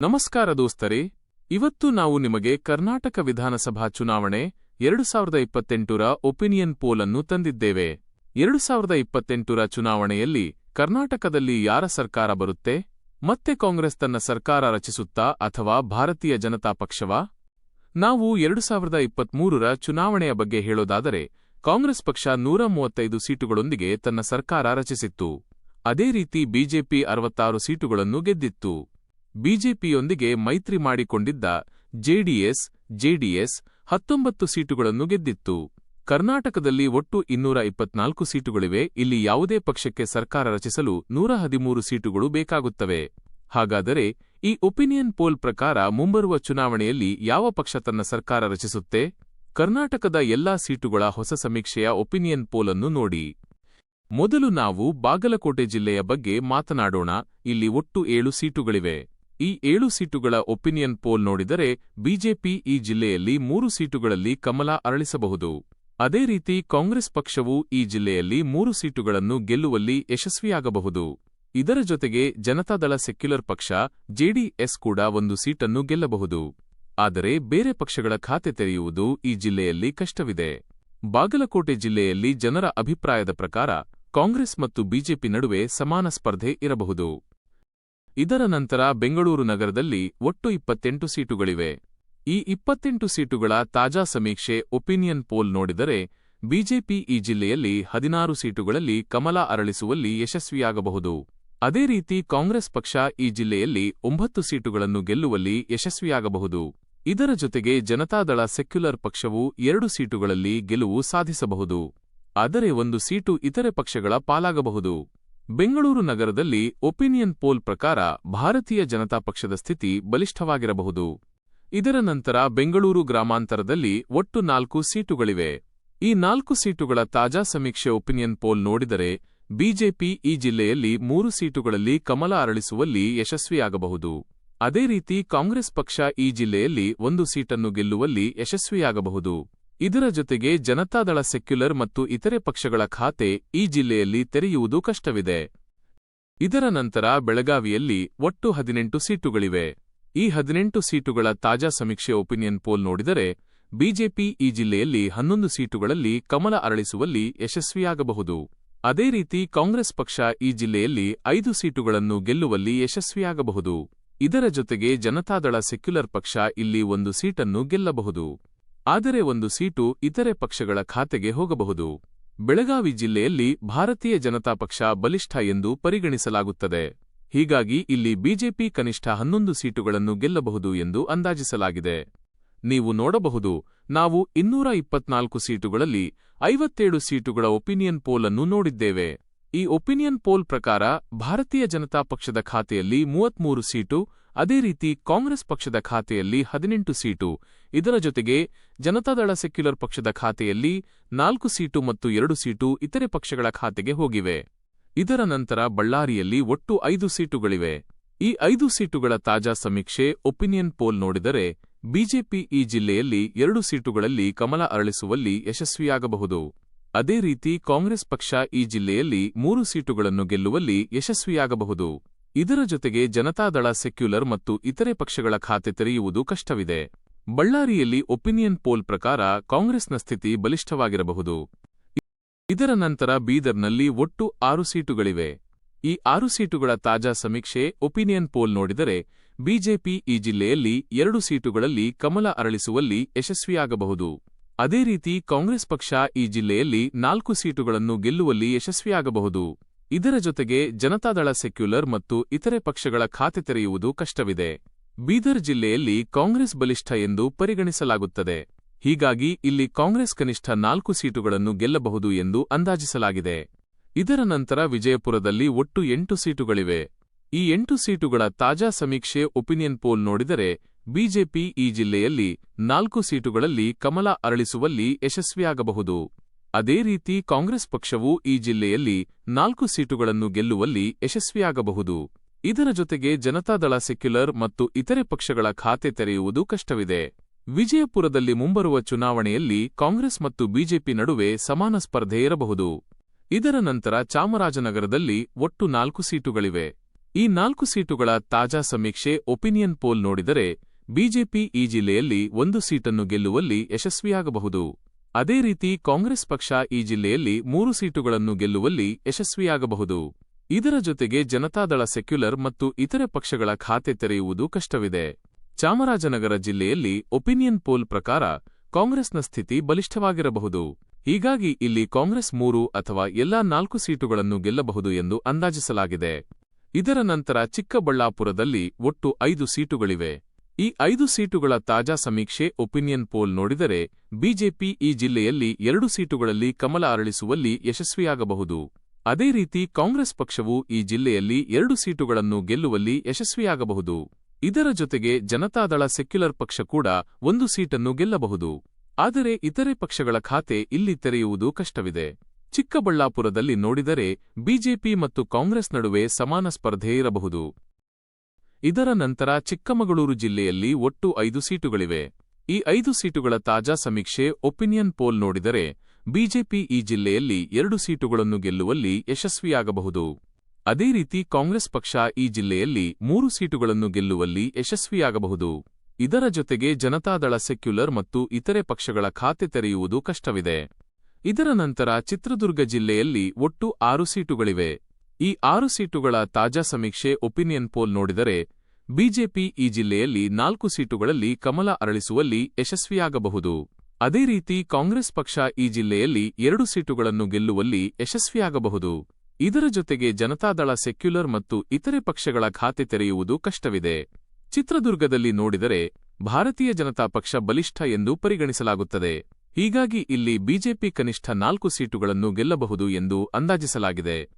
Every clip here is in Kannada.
ನಮಸ್ಕಾರ ದೋಸ್ತರೇ, ಇವತ್ತು ನಾವು ನಿಮಗೆ ಕರ್ನಾಟಕ ವಿಧಾನಸಭಾ ಚುನಾವಣೆ ಎರಡು ಸಾವಿರದ ಇಪ್ಪತ್ತೆಂಟರ ಒಪಿನಿಯನ್ ಪೋಲ್ ಅನ್ನು ತಂದಿದ್ದೇವೆ. ಎರಡು ಸಾವಿರದ ಇಪ್ಪತ್ತೆಂಟರ ಚುನಾವಣೆಯಲ್ಲಿ ಕರ್ನಾಟಕದಲ್ಲಿ ಯಾರ ಸರ್ಕಾರ ಬರುತ್ತೆ, ಮತ್ತೆ ಕಾಂಗ್ರೆಸ್ ತನ್ನ ಸರ್ಕಾರ ರಚಿಸುತ್ತಾ ಅಥವಾ ಭಾರತೀಯ ಜನತಾ ಪಕ್ಷವಾ? ನಾವು ಎರಡು ಸಾವಿರದ ಇಪ್ಪತ್ಮೂರರ ಚುನಾವಣೆಯ ಬಗ್ಗೆ ಹೇಳೋದಾದರೆ, ಕಾಂಗ್ರೆಸ್ ಪಕ್ಷ ನೂರ ಮೂವತ್ತೈದು ಸೀಟುಗಳೊಂದಿಗೆ ತನ್ನ ಸರ್ಕಾರ ರಚಿಸಿತ್ತು. ಅದೇ ರೀತಿ ಬಿಜೆಪಿ ಅರವತ್ತಾರು ಸೀಟುಗಳನ್ನು ಗೆದ್ದಿತ್ತು. ಬಿಜೆಪಿಯೊಂದಿಗೆ ಮೈತ್ರಿ ಮಾಡಿಕೊಂಡಿದ್ದ ಜೆಡಿಎಸ್ ಜೆಡಿಎಸ್ ಹತ್ತೊಂಬತ್ತು ಸೀಟುಗಳನ್ನು ಗೆದ್ದಿತ್ತು. ಕರ್ನಾಟಕದಲ್ಲಿ ಒಟ್ಟು ಇನ್ನೂರ ಇಪ್ಪತ್ನಾಲ್ಕು ಸೀಟುಗಳಿವೆ. ಇಲ್ಲಿ ಯಾವುದೇ ಪಕ್ಷಕ್ಕೆ ಸರ್ಕಾರ ರಚಿಸಲು ನೂರ ಹದಿಮೂರು ಸೀಟುಗಳು ಬೇಕಾಗುತ್ತವೆ. ಹಾಗಾದರೆ ಈ ಒಪಿನಿಯನ್ ಪೋಲ್ ಪ್ರಕಾರ ಮುಂಬರುವ ಚುನಾವಣೆಯಲ್ಲಿ ಯಾವ ಪಕ್ಷ ತನ್ನ ಸರ್ಕಾರ ರಚಿಸುತ್ತೆ? ಕರ್ನಾಟಕದ ಎಲ್ಲಾ ಸೀಟುಗಳ ಹೊಸ ಸಮೀಕ್ಷೆಯ ಒಪಿನಿಯನ್ ಪೋಲ್ ಅನ್ನು ನೋಡಿ. ಮೊದಲು ನಾವು ಬಾಗಲಕೋಟೆ ಜಿಲ್ಲೆಯ ಬಗ್ಗೆ ಮಾತನಾಡೋಣ. ಇಲ್ಲಿ ಒಟ್ಟು ಏಳು ಸೀಟುಗಳಿವೆ. ಈ ಏಳು ಸೀಟುಗಳ ಒಪಿನಿಯನ್ ಪೋಲ್ ನೋಡಿದರೆ ಬಿಜೆಪಿ ಈ ಜಿಲ್ಲೆಯಲ್ಲಿ ಮೂರು ಸೀಟುಗಳಲ್ಲಿ ಕಮಲ ಅರಳಿಸಬಹುದು. ಅದೇ ರೀತಿ ಕಾಂಗ್ರೆಸ್ ಪಕ್ಷವು ಈ ಜಿಲ್ಲೆಯಲ್ಲಿ ಮೂರು ಸೀಟುಗಳನ್ನು ಗೆಲ್ಲುವಲ್ಲಿ ಯಶಸ್ವಿಯಾಗಬಹುದು. ಇದರ ಜೊತೆಗೆ ಜನತಾದಳ ಸೆಕ್ಯುಲರ್ ಪಕ್ಷ ಜೆಡಿಎಸ್ ಕೂಡ ಒಂದು ಸೀಟನ್ನು ಗೆಲ್ಲಬಹುದು. ಆದರೆ ಬೇರೆ ಪಕ್ಷಗಳ ಖಾತೆ ತೆರೆಯುವುದು ಈ ಜಿಲ್ಲೆಯಲ್ಲಿ ಕಷ್ಟವಿದೆ. ಬಾಗಲಕೋಟೆ ಜಿಲ್ಲೆಯಲ್ಲಿ ಜನರ ಅಭಿಪ್ರಾಯದ ಪ್ರಕಾರ ಕಾಂಗ್ರೆಸ್ ಮತ್ತು ಬಿಜೆಪಿ ನಡುವೆ ಸಮಾನ ಸ್ಪರ್ಧೆ ಇರಬಹುದು. ಇದರ ನಂತರ ಬೆಂಗಳೂರು ನಗರದಲ್ಲಿ ಒಟ್ಟು ಇಪ್ಪತ್ತೆಂಟು ಸೀಟುಗಳಿವೆ. ಈ ಇಪ್ಪತ್ತೆಂಟು ಸೀಟುಗಳ ತಾಜಾ ಸಮೀಕ್ಷೆ ಒಪಿನಿಯನ್ ಪೋಲ್ ನೋಡಿದರೆ, ಬಿಜೆಪಿ ಈ ಜಿಲ್ಲೆಯಲ್ಲಿ ಹದಿನಾರು ಸೀಟುಗಳಲ್ಲಿ ಕಮಲ ಅರಳಿಸುವಲ್ಲಿ ಯಶಸ್ವಿಯಾಗಬಹುದು. ಅದೇ ರೀತಿ ಕಾಂಗ್ರೆಸ್ ಪಕ್ಷ ಈ ಜಿಲ್ಲೆಯಲ್ಲಿ ಒಂಬತ್ತು ಸೀಟುಗಳನ್ನು ಗೆಲ್ಲುವಲ್ಲಿ ಯಶಸ್ವಿಯಾಗಬಹುದು. ಇದರ ಜೊತೆಗೆ ಜನತಾದಳ ಸೆಕ್ಯುಲರ್ ಪಕ್ಷವು ಎರಡು ಸೀಟುಗಳಲ್ಲಿ ಗೆಲುವು ಸಾಧಿಸಬಹುದು. ಆದರೆ ಒಂದು ಸೀಟು ಇತರೆ ಪಕ್ಷಗಳ ಪಾಲಾಗಬಹುದು. ಬೆಂಗಳೂರು ನಗರದಲ್ಲಿ ಒಪಿನಿಯನ್ ಪೋಲ್ ಪ್ರಕಾರ ಭಾರತೀಯ ಜನತಾ ಪಕ್ಷದ ಸ್ಥಿತಿ ಬಲಿಷ್ಠವಾಗಿರಬಹುದು. ಇದರ ನಂತರ ಬೆಂಗಳೂರು ಗ್ರಾಮಾಂತರದಲ್ಲಿ ಒಟ್ಟು ನಾಲ್ಕು ಸೀಟುಗಳಿವೆ. ಈ ನಾಲ್ಕು ಸೀಟುಗಳ ತಾಜಾ ಸಮೀಕ್ಷೆ ಒಪಿನಿಯನ್ ಪೋಲ್ ನೋಡಿದರೆ ಬಿಜೆಪಿ ಈ ಜಿಲ್ಲೆಯಲ್ಲಿ ಮೂರು ಸೀಟುಗಳಲ್ಲಿ ಕಮಲ ಅರಳಿಸುವಲ್ಲಿ ಯಶಸ್ವಿಯಾಗಬಹುದು. ಅದೇ ರೀತಿ ಕಾಂಗ್ರೆಸ್ ಪಕ್ಷ ಈ ಜಿಲ್ಲೆಯಲ್ಲಿ ಒಂದು ಸೀಟನ್ನು ಗೆಲ್ಲುವಲ್ಲಿ ಯಶಸ್ವಿಯಾಗಬಹುದು. ಇದರ ಜೊತೆಗೆ ಜನತಾದಳ ಸೆಕ್ಯುಲರ್ ಮತ್ತು ಇತರೆ ಪಕ್ಷಗಳ ಖಾತೆ ಈ ಜಿಲ್ಲೆಯಲ್ಲಿ ತೆರೆಯುವುದು ಕಷ್ಟವಿದೆ. ಇದರ ನಂತರ ಬೆಳಗಾವಿಯಲ್ಲಿ ಒಟ್ಟು ಹದಿನೆಂಟು ಸೀಟುಗಳಿವೆ. ಈ ಹದಿನೆಂಟು ಸೀಟುಗಳ ತಾಜಾ ಸಮೀಕ್ಷೆ ಒಪಿನಿಯನ್ ಪೋಲ್ ನೋಡಿದರೆ, ಬಿಜೆಪಿ ಈ ಜಿಲ್ಲೆಯಲ್ಲಿ ಹನ್ನೊಂದು ಸೀಟುಗಳಲ್ಲಿ ಕಮಲ ಅರಳಿಸುವಲ್ಲಿ ಯಶಸ್ವಿಯಾಗಬಹುದು. ಅದೇ ರೀತಿ ಕಾಂಗ್ರೆಸ್ ಪಕ್ಷ ಈ ಜಿಲ್ಲೆಯಲ್ಲಿ ಐದು ಸೀಟುಗಳನ್ನು ಗೆಲ್ಲುವಲ್ಲಿ ಯಶಸ್ವಿಯಾಗಬಹುದು. ಇದರ ಜೊತೆಗೆ ಜನತಾದಳ ಸೆಕ್ಯುಲರ್ ಪಕ್ಷ ಇಲ್ಲಿ ಒಂದು ಸೀಟನ್ನು ಗೆಲ್ಲಬಹುದು. ಆದರೆ ಒಂದು ಸೀಟು ಇತರೆ ಪಕ್ಷಗಳ ಖಾತೆಗೆ ಹೋಗಬಹುದು. ಬೆಳಗಾವಿ ಜಿಲ್ಲೆಯಲ್ಲಿ ಭಾರತೀಯ ಜನತಾ ಪಕ್ಷ ಬಲಿಷ್ಠ ಎಂದು ಪರಿಗಣಿಸಲಾಗುತ್ತದೆ. ಹೀಗಾಗಿ ಇಲ್ಲಿ ಬಿಜೆಪಿ ಕನಿಷ್ಠ ಹನ್ನೊಂದು ಸೀಟುಗಳನ್ನು ಗೆಲ್ಲಬಹುದು ಎಂದು ಅಂದಾಜಿಸಲಾಗಿದೆ. ನೀವು ನೋಡಬಹುದು, ನಾವು ಇನ್ನೂರ ಇಪ್ಪತ್ನಾಲ್ಕು ಸೀಟುಗಳಲ್ಲಿ ಐವತ್ತೇಳು ಸೀಟುಗಳ ಒಪಿನಿಯನ್ ಪೋಲ್ ಅನ್ನು ನೋಡಿದ್ದೇವೆ. ಈ ಒಪಿನಿಯನ್ ಪೋಲ್ ಪ್ರಕಾರ ಭಾರತೀಯ ಜನತಾ ಪಕ್ಷದ ಖಾತೆಯಲ್ಲಿ ಮೂವತ್ಮೂರು ಸೀಟು ಅದೇ ರೀತಿ ಕಾಂಗ್ರೆಸ್ ಪಕ್ಷದ ಖಾತೆಯಲ್ಲಿ ಹದಿನೆಂಟು ಸೀಟು. ಇದರ ಜೊತೆಗೆ ಜನತಾದಳ ಸೆಕ್ಯುಲರ್ ಪಕ್ಷದ ಖಾತೆಯಲ್ಲಿ ನಾಲ್ಕು ಸೀಟು ಮತ್ತು ಎರಡು ಸೀಟು ಇತರೆ ಪಕ್ಷಗಳ ಖಾತೆಗೆ ಹೋಗಿವೆ. ಇದರ ನಂತರ ಬಳ್ಳಾರಿಯಲ್ಲಿ ಒಟ್ಟು ಐದು ಸೀಟುಗಳಿವೆ. ಈ ಐದು ಸೀಟುಗಳ ತಾಜಾ ಸಮೀಕ್ಷೆ ಒಪಿನಿಯನ್ ಪೋಲ್ ನೋಡಿದರೆ ಬಿಜೆಪಿ ಈ ಜಿಲ್ಲೆಯಲ್ಲಿ ಎರಡು ಸೀಟುಗಳಲ್ಲಿ ಕಮಲ ಅರಳಿಸುವಲ್ಲಿ ಯಶಸ್ವಿಯಾಗಬಹುದು. ಅದೇ ರೀತಿ ಕಾಂಗ್ರೆಸ್ ಪಕ್ಷ ಈ ಜಿಲ್ಲೆಯಲ್ಲಿ ಮೂರು ಸೀಟುಗಳನ್ನು ಗೆಲ್ಲುವಲ್ಲಿ ಯಶಸ್ವಿಯಾಗಬಹುದು. ಇದರ ಜೊತೆಗೆ ಜನತಾದಳ ಸೆಕ್ಯುಲರ್ ಮತ್ತು ಇತರೆ ಪಕ್ಷಗಳ ಖಾತೆ ತೆರೆಯುವುದು ಕಷ್ಟವಿದೆ. ಬಳ್ಳಾರಿಯಲ್ಲಿ ಒಪಿನಿಯನ್ ಪೋಲ್ ಪ್ರಕಾರ ಕಾಂಗ್ರೆಸ್ನ ಸ್ಥಿತಿ ಬಲಿಷ್ಠವಾಗಿರಬಹುದು. ಇದರ ನಂತರ ಬೀದರ್ನಲ್ಲಿ ಒಟ್ಟು ಆರು ಸೀಟುಗಳಿವೆ. ಈ ಆರು ಸೀಟುಗಳ ತಾಜಾ ಸಮೀಕ್ಷೆ ಒಪಿನಿಯನ್ ಪೋಲ್ ನೋಡಿದರೆ ಬಿಜೆಪಿ ಈ ಜಿಲ್ಲೆಯಲ್ಲಿ ಎರಡು ಸೀಟುಗಳಲ್ಲಿ ಕಮಲ ಅರಳಿಸುವಲ್ಲಿ ಯಶಸ್ವಿಯಾಗಬಹುದು. ಅದೇ ರೀತಿ ಕಾಂಗ್ರೆಸ್ ಪಕ್ಷ ಈ ಜಿಲ್ಲೆಯಲ್ಲಿ ನಾಲ್ಕು ಸೀಟುಗಳನ್ನು ಗೆಲ್ಲುವಲ್ಲಿ ಯಶಸ್ವಿಯಾಗಬಹುದು. ಇದರ ಜೊತೆಗೆ ಜನತಾದಳ ಸೆಕ್ಯುಲರ್ ಮತ್ತು ಇತರೆ ಪಕ್ಷಗಳ ಖಾತೆ ತೆರೆಯುವುದು ಕಷ್ಟವಿದೆ. ಬೀದರ್ ಜಿಲ್ಲೆಯಲ್ಲಿ ಕಾಂಗ್ರೆಸ್ ಬಲಿಷ್ಠ ಎಂದು ಪರಿಗಣಿಸಲಾಗುತ್ತದೆ. ಹೀಗಾಗಿ ಇಲ್ಲಿ ಕಾಂಗ್ರೆಸ್ ಕನಿಷ್ಠ ನಾಲ್ಕು ಸೀಟುಗಳನ್ನು ಗೆಲ್ಲಬಹುದು ಎಂದು ಅಂದಾಜಿಸಲಾಗಿದೆ. ಇದರ ನಂತರ ವಿಜಯಪುರದಲ್ಲಿ ಒಟ್ಟು ಎಂಟು ಸೀಟುಗಳಿವೆ. ಈ ಎಂಟು ಸೀಟುಗಳ ತಾಜಾ ಸಮೀಕ್ಷೆ ಒಪಿನಿಯನ್ ಪೋಲ್ ನೋಡಿದರೆ, ಬಿಜೆಪಿ ಈ ಜಿಲ್ಲೆಯಲ್ಲಿ ನಾಲ್ಕು ಸೀಟುಗಳಲ್ಲಿ ಕಮಲ ಅರಳಿಸುವಲ್ಲಿ ಯಶಸ್ವಿಯಾಗಬಹುದು. ಅದೇ ರೀತಿ ಕಾಂಗ್ರೆಸ್ ಪಕ್ಷವು ಈ ಜಿಲ್ಲೆಯಲ್ಲಿ ನಾಲ್ಕು ಸೀಟುಗಳನ್ನು ಗೆಲ್ಲುವಲ್ಲಿ ಯಶಸ್ವಿಯಾಗಬಹುದು. ಇದರ ಜೊತೆಗೆ ಜನತಾದಳ ಸೆಕ್ಯುಲರ್ ಮತ್ತು ಇತರೆ ಪಕ್ಷಗಳ ಖಾತೆ ತೆರೆಯುವುದು ಕಷ್ಟವಿದೆ. ವಿಜಯಪುರದಲ್ಲಿ ಮುಂಬರುವ ಚುನಾವಣೆಯಲ್ಲಿ ಕಾಂಗ್ರೆಸ್ ಮತ್ತು ಬಿಜೆಪಿ ನಡುವೆ ಸಮಾನ ಸ್ಪರ್ಧೆ ಇರಬಹುದು. ಇದರ ನಂತರ ಚಾಮರಾಜನಗರದಲ್ಲಿ ಒಟ್ಟು ನಾಲ್ಕು ಸೀಟುಗಳಿವೆ. ಈ ನಾಲ್ಕು ಸೀಟುಗಳ ತಾಜಾ ಸಮೀಕ್ಷೆ ಒಪಿನಿಯನ್ ಪೋಲ್ ನೋಡಿದರೆ, ಬಿಜೆಪಿ ಈ ಜಿಲ್ಲೆಯಲ್ಲಿ ಒಂದು ಸೀಟನ್ನು ಗೆಲ್ಲುವಲ್ಲಿ ಯಶಸ್ವಿಯಾಗಬಹುದು. ಅದೇ ರೀತಿ ಕಾಂಗ್ರೆಸ್ ಪಕ್ಷ ಈ ಜಿಲ್ಲೆಯಲ್ಲಿ ಮೂರು ಸೀಟುಗಳನ್ನು ಗೆಲ್ಲುವಲ್ಲಿ ಯಶಸ್ವಿಯಾಗಬಹುದು. ಇದರ ಜೊತೆಗೆ ಜನತಾದಳ ಸೆಕ್ಯುಲರ್ ಮತ್ತು ಇತರೆ ಪಕ್ಷಗಳ ಖಾತೆ ತೆರೆಯುವುದು ಕಷ್ಟವಿದೆ. ಚಾಮರಾಜನಗರ ಜಿಲ್ಲೆಯಲ್ಲಿ ಒಪಿನಿಯನ್ ಪೋಲ್ ಪ್ರಕಾರ ಕಾಂಗ್ರೆಸ್ನ ಸ್ಥಿತಿ ಬಲಿಷ್ಠವಾಗಿರಬಹುದು. ಹೀಗಾಗಿ ಇಲ್ಲಿ ಕಾಂಗ್ರೆಸ್ ಮೂರು ಅಥವಾ ಎಲ್ಲಾ ನಾಲ್ಕು ಸೀಟುಗಳನ್ನು ಗೆಲ್ಲಬಹುದು ಎಂದು ಅಂದಾಜಿಸಲಾಗಿದೆ. ಇದರ ನಂತರ ಚಿಕ್ಕಬಳ್ಳಾಪುರದಲ್ಲಿ ಒಟ್ಟು ಐದು ಸೀಟುಗಳಿವೆ. ಈ ಐದು ಸೀಟುಗಳ ತಾಜಾ ಸಮೀಕ್ಷೆ ಒಪಿನಿಯನ್ ಪೋಲ್ ನೋಡಿದರೆ ಬಿಜೆಪಿ ಈ ಜಿಲ್ಲೆಯಲ್ಲಿ ಎರಡು ಸೀಟುಗಳಲ್ಲಿ ಕಮಲ ಅರಳಿಸುವಲ್ಲಿ ಯಶಸ್ವಿಯಾಗಬಹುದು. ಅದೇ ರೀತಿ ಕಾಂಗ್ರೆಸ್ ಪಕ್ಷವು ಈ ಜಿಲ್ಲೆಯಲ್ಲಿ ಎರಡು ಸೀಟುಗಳನ್ನು ಗೆಲ್ಲುವಲ್ಲಿ ಯಶಸ್ವಿಯಾಗಬಹುದು. ಇದರ ಜೊತೆಗೆ ಜನತಾದಳ ಸೆಕ್ಯುಲರ್ ಪಕ್ಷ ಕೂಡ ಒಂದು ಸೀಟನ್ನು ಗೆಲ್ಲಬಹುದು. ಆದರೆ ಇತರೆ ಪಕ್ಷಗಳ ಖಾತೆ ಇಲ್ಲಿ ತೆರೆಯುವುದು ಕಷ್ಟವಿದೆ. ಚಿಕ್ಕಬಳ್ಳಾಪುರದಲ್ಲಿ ನೋಡಿದರೆ ಬಿಜೆಪಿ ಮತ್ತು ಕಾಂಗ್ರೆಸ್ ನಡುವೆ ಸಮಾನ ಸ್ಪರ್ಧೆ ಇರಬಹುದು. ಇದರ ನಂತರ ಚಿಕ್ಕಮಗಳೂರು ಜಿಲ್ಲೆಯಲ್ಲಿ ಒಟ್ಟು ಐದು ಸೀಟುಗಳಿವೆ. ಈ ಐದು ಸೀಟುಗಳ ತಾಜಾ ಸಮೀಕ್ಷೆ ಒಪಿನಿಯನ್ ಪೋಲ್ ನೋಡಿದರೆ ಬಿಜೆಪಿ ಈ ಜಿಲ್ಲೆಯಲ್ಲಿ ಎರಡು ಸೀಟುಗಳನ್ನು ಗೆಲ್ಲುವಲ್ಲಿ ಯಶಸ್ವಿಯಾಗಬಹುದು. ಅದೇ ರೀತಿ ಕಾಂಗ್ರೆಸ್ ಪಕ್ಷ ಈ ಜಿಲ್ಲೆಯಲ್ಲಿ ಮೂರು ಸೀಟುಗಳನ್ನು ಗೆಲ್ಲುವಲ್ಲಿ ಯಶಸ್ವಿಯಾಗಬಹುದು. ಇದರ ಜೊತೆಗೆ ಜನತಾದಳ ಸೆಕ್ಯುಲರ್ ಮತ್ತು ಇತರೆ ಪಕ್ಷಗಳ ಖಾತೆ ತೆರೆಯುವುದು ಕಷ್ಟವಿದೆ. ಇದರ ನಂತರ ಚಿತ್ರದುರ್ಗ ಜಿಲ್ಲೆಯಲ್ಲಿ ಒಟ್ಟು ಆರು ಸೀಟುಗಳಿವೆ. ಈ ಆರು ಸೀಟುಗಳ ತಾಜಾ ಸಮೀಕ್ಷೆ ಒಪಿನಿಯನ್ ಪೋಲ್ ನೋಡಿದರೆ ಬಿಜೆಪಿ ಈ ಜಿಲ್ಲೆಯಲ್ಲಿ ನಾಲ್ಕು ಸೀಟುಗಳಲ್ಲಿ ಕಮಲ ಅರಳಿಸುವಲ್ಲಿ ಯಶಸ್ವಿಯಾಗಬಹುದು. ಅದೇ ರೀತಿ ಕಾಂಗ್ರೆಸ್ ಪಕ್ಷ ಈ ಜಿಲ್ಲೆಯಲ್ಲಿ ಎರಡು ಸೀಟುಗಳನ್ನು ಗೆಲ್ಲುವಲ್ಲಿ ಯಶಸ್ವಿಯಾಗಬಹುದು. ಇದರ ಜೊತೆಗೆ ಜನತಾದಳ ಸೆಕ್ಯುಲರ್ ಮತ್ತು ಇತರೆ ಪಕ್ಷಗಳ ಖಾತೆ ತೆರೆಯುವುದು ಕಷ್ಟವಿದೆ. ಚಿತ್ರದುರ್ಗದಲ್ಲಿ ನೋಡಿದರೆ ಭಾರತೀಯ ಜನತಾ ಪಕ್ಷ ಬಲಿಷ್ಠ ಎಂದು ಪರಿಗಣಿಸಲಾಗುತ್ತದೆ. ಹೀಗಾಗಿ ಇಲ್ಲಿ ಬಿಜೆಪಿ ಕನಿಷ್ಠ ನಾಲ್ಕು ಸೀಟುಗಳನ್ನು ಗೆಲ್ಲಬಹುದು ಎಂದು ಅಂದಾಜಿಸಲಾಗಿದೆ.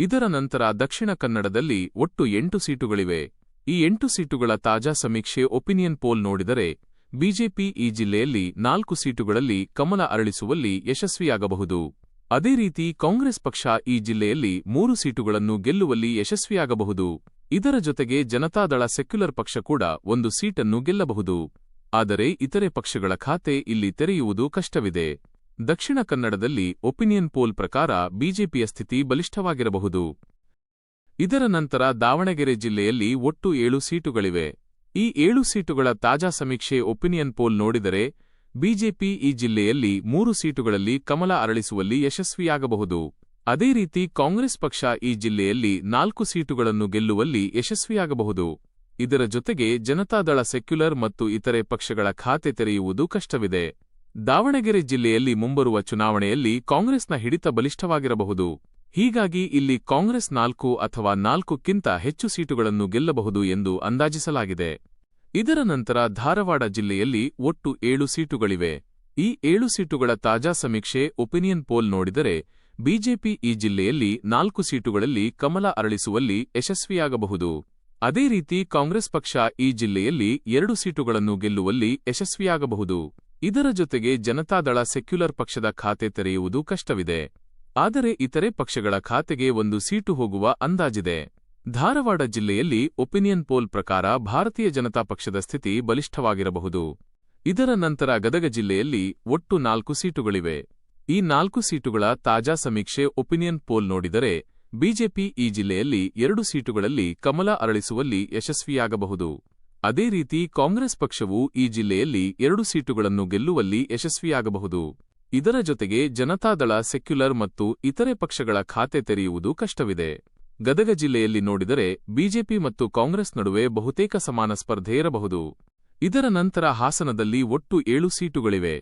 ಇದರ ನಂತರ ದಕ್ಷಿಣ ಕನ್ನಡದಲ್ಲಿ ಒಟ್ಟು ಎಂಟು ಸೀಟುಗಳಿವೆ. ಈ ಎಂಟು ಸೀಟುಗಳ ತಾಜಾ ಸಮೀಕ್ಷೆ ಒಪಿನಿಯನ್ ಪೋಲ್ ನೋಡಿದರೆ, ಬಿಜೆಪಿ ಈ ಜಿಲ್ಲೆಯಲ್ಲಿ ನಾಲ್ಕು ಸೀಟುಗಳಲ್ಲಿ ಕಮಲ ಅರಳಿಸುವಲ್ಲಿ ಯಶಸ್ವಿಯಾಗಬಹುದು. ಅದೇ ರೀತಿ ಕಾಂಗ್ರೆಸ್ ಪಕ್ಷ ಈ ಜಿಲ್ಲೆಯಲ್ಲಿ ಮೂರು ಸೀಟುಗಳನ್ನು ಗೆಲ್ಲುವಲ್ಲಿ ಯಶಸ್ವಿಯಾಗಬಹುದು. ಇದರ ಜೊತೆಗೆ ಜನತಾದಳ ಸೆಕ್ಯುಲರ್ ಪಕ್ಷ ಕೂಡ ಒಂದು ಸೀಟನ್ನು ಗೆಲ್ಲಬಹುದು. ಆದರೆ ಇತರೆ ಪಕ್ಷಗಳ ಖಾತೆ ಇಲ್ಲಿ ತೆರೆಯುವುದು ಕಷ್ಟವಿದೆ. ದಕ್ಷಿಣ ಕನ್ನಡದಲ್ಲಿ ಒಪಿನಿಯನ್ ಪೋಲ್ ಪ್ರಕಾರ ಬಿಜೆಪಿಯ ಸ್ಥಿತಿ ಬಲಿಷ್ಠವಾಗಿರಬಹುದು. ಇದರ ನಂತರ ದಾವಣಗೆರೆ ಜಿಲ್ಲೆಯಲ್ಲಿ ಒಟ್ಟು ಏಳು ಸೀಟುಗಳಿವೆ. ಈ ಏಳು ಸೀಟುಗಳ ತಾಜಾ ಸಮೀಕ್ಷೆ ಒಪಿನಿಯನ್ ಪೋಲ್ ನೋಡಿದರೆ, ಬಿಜೆಪಿ ಈ ಜಿಲ್ಲೆಯಲ್ಲಿ ಮೂರು ಸೀಟುಗಳಲ್ಲಿ ಕಮಲ ಅರಳಿಸುವಲ್ಲಿ ಯಶಸ್ವಿಯಾಗಬಹುದು. ಅದೇ ರೀತಿ ಕಾಂಗ್ರೆಸ್ ಪಕ್ಷ ಈ ಜಿಲ್ಲೆಯಲ್ಲಿ ನಾಲ್ಕು ಸೀಟುಗಳನ್ನು ಗೆಲ್ಲುವಲ್ಲಿ ಯಶಸ್ವಿಯಾಗಬಹುದು. ಇದರ ಜೊತೆಗೆ ಜನತಾದಳ ಸೆಕ್ಯುಲರ್ ಮತ್ತು ಇತರೆ ಪಕ್ಷಗಳ ಖಾತೆ ತೆರೆಯುವುದು ಕಷ್ಟವಿದೆ. ದಾವಣಗೆರೆ ಜಿಲ್ಲೆಯಲ್ಲಿ ಮುಂಬರುವ ಚುನಾವಣೆಯಲ್ಲಿ ಕಾಂಗ್ರೆಸ್ನ ಹಿಡಿತ ಬಲಿಷ್ಠವಾಗಿರಬಹುದು. ಹೀಗಾಗಿ ಇಲ್ಲಿ ಕಾಂಗ್ರೆಸ್ ನಾಲ್ಕು ಅಥವಾ ನಾಲ್ಕಕ್ಕಿಂತ ಹೆಚ್ಚು ಸೀಟುಗಳನ್ನು ಗೆಲ್ಲಬಹುದು ಎಂದು ಅಂದಾಜಿಸಲಾಗಿದೆ. ಇದರ ನಂತರ ಧಾರವಾಡ ಜಿಲ್ಲೆಯಲ್ಲಿ ಒಟ್ಟು ಏಳು ಸೀಟುಗಳಿವೆ. ಈ ಏಳು ಸೀಟುಗಳ ತಾಜಾ ಸಮೀಕ್ಷೆ ಒಪಿನಿಯನ್ ಪೋಲ್ ನೋಡಿದರೆ, ಬಿಜೆಪಿ ಈ ಜಿಲ್ಲೆಯಲ್ಲಿ ನಾಲ್ಕು ಸೀಟುಗಳಲ್ಲಿ ಕಮಲ ಅರಳಿಸುವಲ್ಲಿ ಯಶಸ್ವಿಯಾಗಬಹುದು. ಅದೇ ರೀತಿ ಕಾಂಗ್ರೆಸ್ ಪಕ್ಷ ಈ ಜಿಲ್ಲೆಯಲ್ಲಿ ಎರಡು ಸೀಟುಗಳನ್ನು ಗೆಲ್ಲುವಲ್ಲಿ ಯಶಸ್ವಿಯಾಗಬಹುದು. ಇದರ ಜೊತೆಗೆ ಜನತಾದಳ ಸೆಕ್ಯುಲರ್ ಪಕ್ಷದ ಖಾತೆ ತೆರೆಯುವುದು ಕಷ್ಟವಿದೆ. ಆದರೆ ಇತರೆ ಪಕ್ಷಗಳ ಖಾತೆಗೆ ಒಂದು ಸೀಟು ಹೋಗುವ ಅಂದಾಜಿದೆ. ಧಾರವಾಡ ಜಿಲ್ಲೆಯಲ್ಲಿ ಒಪಿನಿಯನ್ ಪೋಲ್ ಪ್ರಕಾರ ಭಾರತೀಯ ಜನತಾ ಪಕ್ಷದ ಸ್ಥಿತಿ ಬಲಿಷ್ಠವಾಗಿರಬಹುದು. ಇದರ ನಂತರ ಗದಗ ಜಿಲ್ಲೆಯಲ್ಲಿ ಒಟ್ಟು ನಾಲ್ಕು ಸೀಟುಗಳಿವೆ. ಈ ನಾಲ್ಕು ಸೀಟುಗಳ ತಾಜಾ ಸಮೀಕ್ಷೆ ಒಪಿನಿಯನ್ ಪೋಲ್ ನೋಡಿದರೆ, ಬಿಜೆಪಿ ಈ ಜಿಲ್ಲೆಯಲ್ಲಿ ಎರಡು ಸೀಟುಗಳಲ್ಲಿ ಕಮಲ ಅರಳಿಸುವಲ್ಲಿ ಯಶಸ್ವಿಯಾಗಬಹುದು. ಅದೇ ರೀತಿ ಕಾಂಗ್ರೆಸ್ ಪಕ್ಷವು ಈ ಜಿಲ್ಲೆಯಲ್ಲಿ ಎರಡು ಸೀಟುಗಳನ್ನು ಗೆಲ್ಲುವಲ್ಲಿ ಯಶಸ್ವಿಯಾಗಬಹುದು. ಇದರ ಜೊತೆಗೆ ಜನತಾದಳ, ಸೆಕ್ಯುಲರ್ ಮತ್ತು ಇತರೆ ಪಕ್ಷಗಳ ಖಾತೆ ತೆರೆಯುವುದು ಕಷ್ಟವಿದೆ. ಗದಗ ಜಿಲ್ಲೆಯಲ್ಲಿ ನೋಡಿದರೆ ಬಿಜೆಪಿ ಮತ್ತು ಕಾಂಗ್ರೆಸ್ ನಡುವೆ ಬಹುತೇಕ ಸಮಾನ ಸ್ಪರ್ಧೆ ಇರಬಹುದು. ಇದರ ನಂತರ ಹಾಸನದಲ್ಲಿ ಒಟ್ಟು ಏಳು ಸೀಟುಗಳಿವೆ.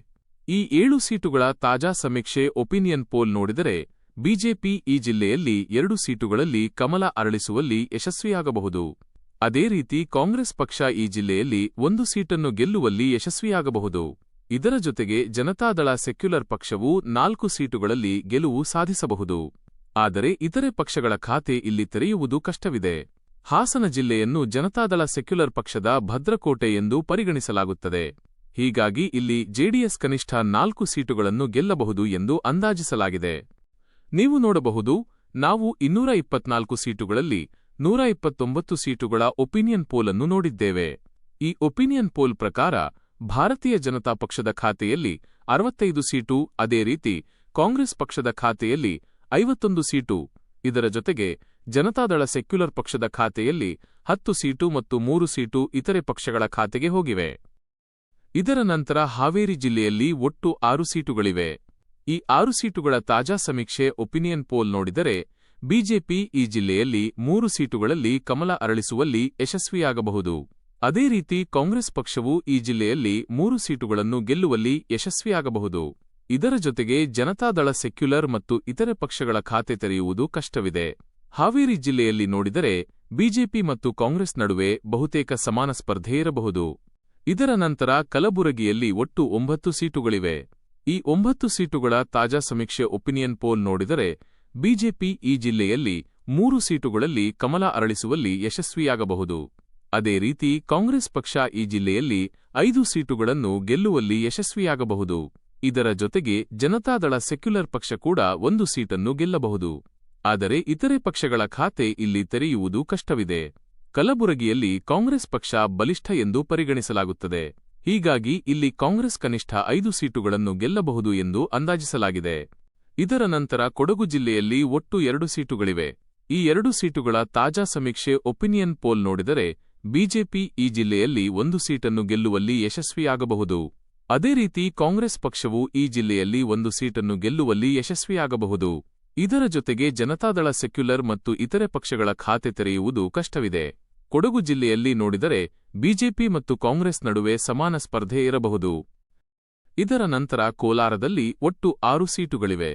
ಈ ಏಳು ಸೀಟುಗಳ ತಾಜಾ ಸಮೀಕ್ಷೆ ಒಪಿನಿಯನ್ ಪೋಲ್ ನೋಡಿದರೆ ಬಿಜೆಪಿ ಈ ಜಿಲ್ಲೆಯಲ್ಲಿ ಎರಡು ಸೀಟುಗಳಲ್ಲಿ ಕಮಲ ಅರಳಿಸುವಲ್ಲಿ ಯಶಸ್ವಿಯಾಗಬಹುದು. ಅದೇ ರೀತಿ ಕಾಂಗ್ರೆಸ್ ಪಕ್ಷ ಈ ಜಿಲ್ಲೆಯಲ್ಲಿ ಒಂದು ಸೀಟನ್ನು ಗೆಲ್ಲುವಲ್ಲಿ ಯಶಸ್ವಿಯಾಗಬಹುದು. ಇದರ ಜೊತೆಗೆ ಜನತಾದಳ ಸೆಕ್ಯುಲರ್ ಪಕ್ಷವು ನಾಲ್ಕು ಸೀಟುಗಳಲ್ಲಿ ಗೆಲುವು ಸಾಧಿಸಬಹುದು. ಆದರೆ ಇತರೆ ಪಕ್ಷಗಳ ಖಾತೆ ಇಲ್ಲಿ ತೆರೆಯುವುದು ಕಷ್ಟವಿದೆ. ಹಾಸನ ಜಿಲ್ಲೆಯನ್ನು ಜನತಾದಳ ಸೆಕ್ಯುಲರ್ ಪಕ್ಷದ ಭದ್ರಕೋಟೆ ಎಂದು ಪರಿಗಣಿಸಲಾಗುತ್ತದೆ. ಹೀಗಾಗಿ ಇಲ್ಲಿ ಜೆಡಿಎಸ್ ಕನಿಷ್ಠ ನಾಲ್ಕು ಸೀಟುಗಳನ್ನು ಗೆಲ್ಲಬಹುದು ಎಂದು ಅಂದಾಜಿಸಲಾಗಿದೆ. ನೀವು ನೋಡಬಹುದು, ನಾವು ಇನ್ನೂರ ಇಪ್ಪತ್ನಾಲ್ಕು ಸೀಟುಗಳಲ್ಲಿ ನೂರ ಇಪ್ಪತ್ತೊಂಬತ್ತು ಸೀಟುಗಳ ಒಪಿನಿಯನ್ ಪೋಲನ್ನು ನೋಡಿದ್ದೇವೆ. ಈ ಒಪಿನಿಯನ್ ಪೋಲ್ ಪ್ರಕಾರ ಭಾರತೀಯ ಜನತಾ ಪಕ್ಷದ ಖಾತೆಯಲ್ಲಿ ಅರವತ್ತೈದು ಸೀಟು, ಅದೇ ರೀತಿ ಕಾಂಗ್ರೆಸ್ ಪಕ್ಷದ ಖಾತೆಯಲ್ಲಿ ಐವತ್ತೊಂದು ಸೀಟು. ಇದರ ಜೊತೆಗೆ ಜನತಾದಳ ಸೆಕ್ಯುಲರ್ ಪಕ್ಷದ ಖಾತೆಯಲ್ಲಿ ಹತ್ತು ಸೀಟು ಮತ್ತು ಮೂರು ಸೀಟು ಇತರೆ ಪಕ್ಷಗಳ ಖಾತೆಗೆ ಹೋಗಿವೆ. ಇದರ ನಂತರ ಹಾವೇರಿ ಜಿಲ್ಲೆಯಲ್ಲಿ ಒಟ್ಟು ಆರು ಸೀಟುಗಳಿವೆ. ಈ ಆರು ಸೀಟುಗಳ ತಾಜಾ ಸಮೀಕ್ಷೆ ಒಪಿನಿಯನ್ ಪೋಲ್ ನೋಡಿದರೆ, ಬಿಜೆಪಿ ಈ ಜಿಲ್ಲೆಯಲ್ಲಿ ಮೂರು ಸೀಟುಗಳಲ್ಲಿ ಕಮಲ ಅರಳಿಸುವಲ್ಲಿ ಯಶಸ್ವಿಯಾಗಬಹುದು. ಅದೇ ರೀತಿ ಕಾಂಗ್ರೆಸ್ ಪಕ್ಷವು ಈ ಜಿಲ್ಲೆಯಲ್ಲಿ ಮೂರು ಸೀಟುಗಳನ್ನು ಗೆಲ್ಲುವಲ್ಲಿ ಯಶಸ್ವಿಯಾಗಬಹುದು. ಇದರ ಜೊತೆಗೆ ಜನತಾದಳ ಸೆಕ್ಯುಲರ್ ಮತ್ತು ಇತರೆ ಪಕ್ಷಗಳ ಖಾತೆ ತೆರೆಯುವುದು ಕಷ್ಟವಿದೆ. ಹಾವೇರಿ ಜಿಲ್ಲೆಯಲ್ಲಿ ನೋಡಿದರೆ ಬಿಜೆಪಿ ಮತ್ತು ಕಾಂಗ್ರೆಸ್ ನಡುವೆ ಬಹುತೇಕ ಸಮಾನ ಸ್ಪರ್ಧೆ ಇರಬಹುದು. ಇದರ ನಂತರ ಕಲಬುರಗಿಯಲ್ಲಿ ಒಟ್ಟು ಒಂಬತ್ತು ಸೀಟುಗಳಿವೆ. ಈ ಒಂಬತ್ತು ಸೀಟುಗಳ ತಾಜಾ ಸಮೀಕ್ಷೆ ಒಪಿನಿಯನ್ ಪೋಲ್ ನೋಡಿದರೆ ಬಿಜೆಪಿ ಈ ಜಿಲ್ಲೆಯಲ್ಲಿ ಮೂರು ಸೀಟುಗಳಲ್ಲಿ ಕಮಲ ಅರಳಿಸುವಲ್ಲಿ ಯಶಸ್ವಿಯಾಗಬಹುದು. ಅದೇ ರೀತಿ ಕಾಂಗ್ರೆಸ್ ಪಕ್ಷ ಈ ಜಿಲ್ಲೆಯಲ್ಲಿ ಐದು ಸೀಟುಗಳನ್ನು ಗೆಲ್ಲುವಲ್ಲಿ ಯಶಸ್ವಿಯಾಗಬಹುದು. ಇದರ ಜೊತೆಗೆ ಜನತಾದಳ ಸೆಕ್ಯುಲರ್ ಪಕ್ಷ ಕೂಡ ಒಂದು ಸೀಟನ್ನು ಗೆಲ್ಲಬಹುದು. ಆದರೆ ಇತರೆ ಪಕ್ಷಗಳ ಖಾತೆ ಇಲ್ಲಿ ತೆರೆಯುವುದು ಕಷ್ಟವಿದೆ. ಕಲಬುರಗಿಯಲ್ಲಿ ಕಾಂಗ್ರೆಸ್ ಪಕ್ಷ ಬಲಿಷ್ಠ ಎಂದು ಪರಿಗಣಿಸಲಾಗುತ್ತದೆ. ಹೀಗಾಗಿ ಇಲ್ಲಿ ಕಾಂಗ್ರೆಸ್ ಕನಿಷ್ಠ ಐದು ಸೀಟುಗಳನ್ನು ಗೆಲ್ಲಬಹುದು ಎಂದು ಅಂದಾಜಿಸಲಾಗಿದೆ. ಇದರ ನಂತರ ಕೊಡಗು ಜಿಲ್ಲೆಯಲ್ಲಿ ಒಟ್ಟು ಎರಡು ಸೀಟುಗಳಿವೆ. ಈ ಎರಡು ಸೀಟುಗಳ ತಾಜಾ ಸಮೀಕ್ಷೆ ಒಪಿನಿಯನ್ ಪೋಲ್ ನೋಡಿದರೆ ಬಿಜೆಪಿ ಈ ಜಿಲ್ಲೆಯಲ್ಲಿ ಒಂದು ಸೀಟನ್ನು ಗೆಲ್ಲುವಲ್ಲಿ ಯಶಸ್ವಿಯಾಗಬಹುದು. ಅದೇ ರೀತಿ ಕಾಂಗ್ರೆಸ್ ಪಕ್ಷವು ಈ ಜಿಲ್ಲೆಯಲ್ಲಿ ಒಂದು ಸೀಟನ್ನು ಗೆಲ್ಲುವಲ್ಲಿ ಯಶಸ್ವಿಯಾಗಬಹುದು. ಇದರ ಜೊತೆಗೆ ಜನತಾದಳ ಸೆಕ್ಯುಲರ್ ಮತ್ತು ಇತರೆ ಪಕ್ಷಗಳ ಖಾತೆ ತೆರೆಯುವುದು ಕಷ್ಟವಿದೆ. ಕೊಡಗು ಜಿಲ್ಲೆಯಲ್ಲಿ ನೋಡಿದರೆ ಬಿಜೆಪಿ ಮತ್ತು ಕಾಂಗ್ರೆಸ್ ನಡುವೆ ಸಮಾನ ಸ್ಪರ್ಧೆ ಇರಬಹುದು. ಇದರ ನಂತರ ಕೋಲಾರದಲ್ಲಿ ಒಟ್ಟು ಆರು ಸೀಟುಗಳಿವೆ.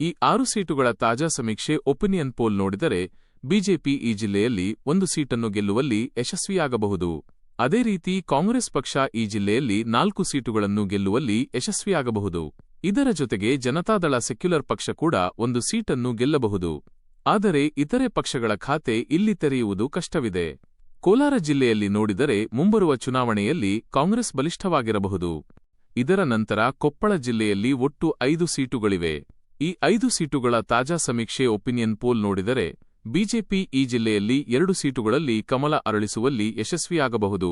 ಈ ಆರು ಸೀಟುಗಳ ತಾಜಾ ಸಮೀಕ್ಷೆ ಒಪಿನಿಯನ್ ಪೋಲ್ ನೋಡಿದರೆ ಬಿಜೆಪಿ ಈ ಜಿಲ್ಲೆಯಲ್ಲಿ ಒಂದು ಸೀಟನ್ನು ಗೆಲ್ಲುವಲ್ಲಿ ಯಶಸ್ವಿಯಾಗಬಹುದು. ಅದೇ ರೀತಿ ಕಾಂಗ್ರೆಸ್ ಪಕ್ಷ ಈ ಜಿಲ್ಲೆಯಲ್ಲಿ ನಾಲ್ಕು ಸೀಟುಗಳನ್ನು ಗೆಲ್ಲುವಲ್ಲಿ ಯಶಸ್ವಿಯಾಗಬಹುದು. ಇದರ ಜೊತೆಗೆ ಜನತಾದಳ ಸೆಕ್ಯುಲರ್ ಪಕ್ಷ ಕೂಡ ಒಂದು ಸೀಟನ್ನು ಗೆಲ್ಲಬಹುದು. ಆದರೆ ಇತರೆ ಪಕ್ಷಗಳ ಖಾತೆ ಇಲ್ಲಿ ತೆರೆಯುವುದು ಕಷ್ಟವಿದೆ. ಕೋಲಾರ ಜಿಲ್ಲೆಯಲ್ಲಿ ನೋಡಿದರೆ ಮುಂಬರುವ ಚುನಾವಣೆಯಲ್ಲಿ ಕಾಂಗ್ರೆಸ್ ಬಲಿಷ್ಠವಾಗಿರಬಹುದು. ಇದರ ನಂತರ ಕೊಪ್ಪಳ ಜಿಲ್ಲೆಯಲ್ಲಿ ಒಟ್ಟು ಐದು ಸೀಟುಗಳಿವೆ. ಈ ಐದು ಸೀಟುಗಳ ತಾಜಾ ಸಮೀಕ್ಷೆ ಒಪಿನಿಯನ್ ಪೋಲ್ ನೋಡಿದರೆ ಬಿಜೆಪಿ ಈ ಜಿಲ್ಲೆಯಲ್ಲಿ ಎರಡು ಸೀಟುಗಳಲ್ಲಿ ಕಮಲ ಅರಳಿಸುವಲ್ಲಿ ಯಶಸ್ವಿಯಾಗಬಹುದು.